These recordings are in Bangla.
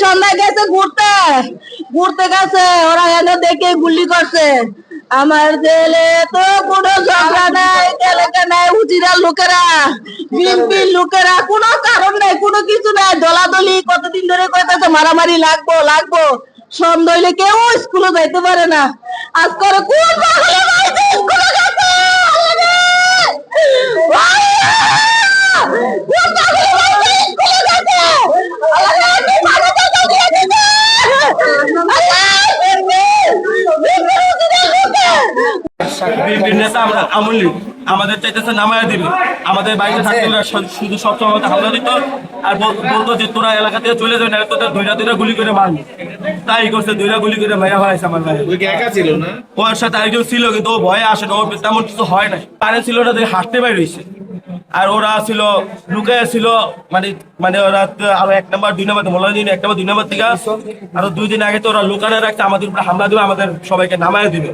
সন্ধ্যায় গেছে ঘুরতে। ঘুরতে গেছে, ওরা এনে দেখে গুলি করছে। আমার জেলে তো কোনো ঝগড়া নাই এলাকা নাই উজিরা লোকেরা বিএনপির লোকেরা কোনো কারণ নাই কোনো কিছু নাই। দলাদলি কতদিন ধরে কইতেছে মারামারি লাগবো লাগবো। সন্ধ্যা হইলে কেউ স্কুলে যাইতে পারে না। আজ করে কোন স্কুলে গেছে কথা বিএনপির নেতা আমরা আমল আমাদের চাইতেছে নামায় দিবে। আমাদের বাড়িতে থাকতে শুধু সবসময় হামলা দিত আর বলতো যে তোরা এলাকা থেকে চলে যাবে না তোদের দুইটা দুইটা গুলি করে মারবি। তাই করছে দুইটা গুলি করে মারা হয়েছে আমার ভাই একা ছিল না? ওর সাথে আরেকজন ছিল কিন্তু ও ভয়ে আসে না ওর তেমন কিছু হয় নাই। পারে ছিল না দেখে হাঁটতে বাইর হয়েছে আর ওরা ছিল লুকায় ছিল মানে মানে ওরা আরও এক নাম্বার দুই নাম্বার মোলা দিন এক নাম্বার দুই নাম্বার থেকে। আরও দুই দিন আগে তো ওরা লুকানো রাখছে আমাদের উপরে হামলা দিবে আমাদের সবাইকে নামায় দিবে।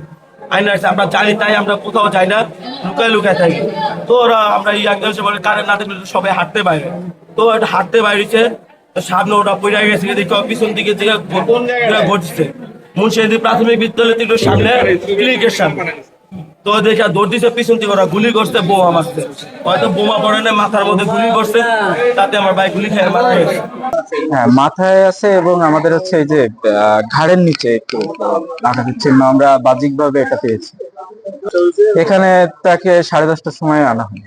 আইন রাখছে আমরা জানি তাই আমরা কোথাও যাই না, লুকায় লুকায় থাকি। তো ওরা, আমরা একদম বলে, কারেন্ট না থাকলে সবাই হাঁটতে বাইরে তো এটা হাঁটতে বাইরেছে সামনে ওটা পড়ে গেছে দেখো পিছন দিকে দিকে ঘটছে। মুন্সিয়াদি প্রাথমিক বিদ্যালয় সামনে ক্লিনিকের সামনে। তো দেখে দৌড় দিছে পিছন থেকে ওরা গুলি করছে বোমা মারছে। হয়তো বোমা পড়ে না মাথার মধ্যে গুলি করছে তাতে আমার ভাই গুলি খেয়ে মারা গেছে। হ্যাঁ মাথায় আছে এবং আমাদের হচ্ছে এই যে আহ, ঘাড়ের নিচে একটু আঘাতের চিহ্ন আমরা বাহ্যিক ভাবে এটা পেয়েছি। এখানে তাকে সাড়ে দশটার সময় আনা হয়।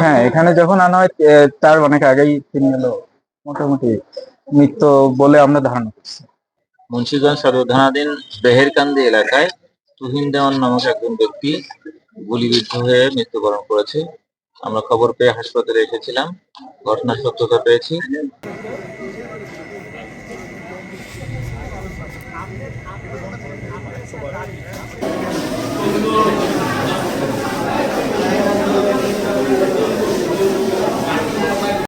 হ্যাঁ এখানে যখন আনা হয় তার অনেক আগেই তিনি হলো মোটামুটি মৃত্যু বলে আমরা ধারণা করছি। মুন্সিগঞ্জ সদর থানাধীন বেহেরকান্দি এলাকায় তুহিন দেওয়ান নামক একজন ব্যক্তি গুলিবিদ্ধ হয়ে মৃত্যুবরণ করেছে। আমরা খবর পেয়ে হাসপাতালে এসেছিলাম। ঘটনার সত্যতা পেয়েছি।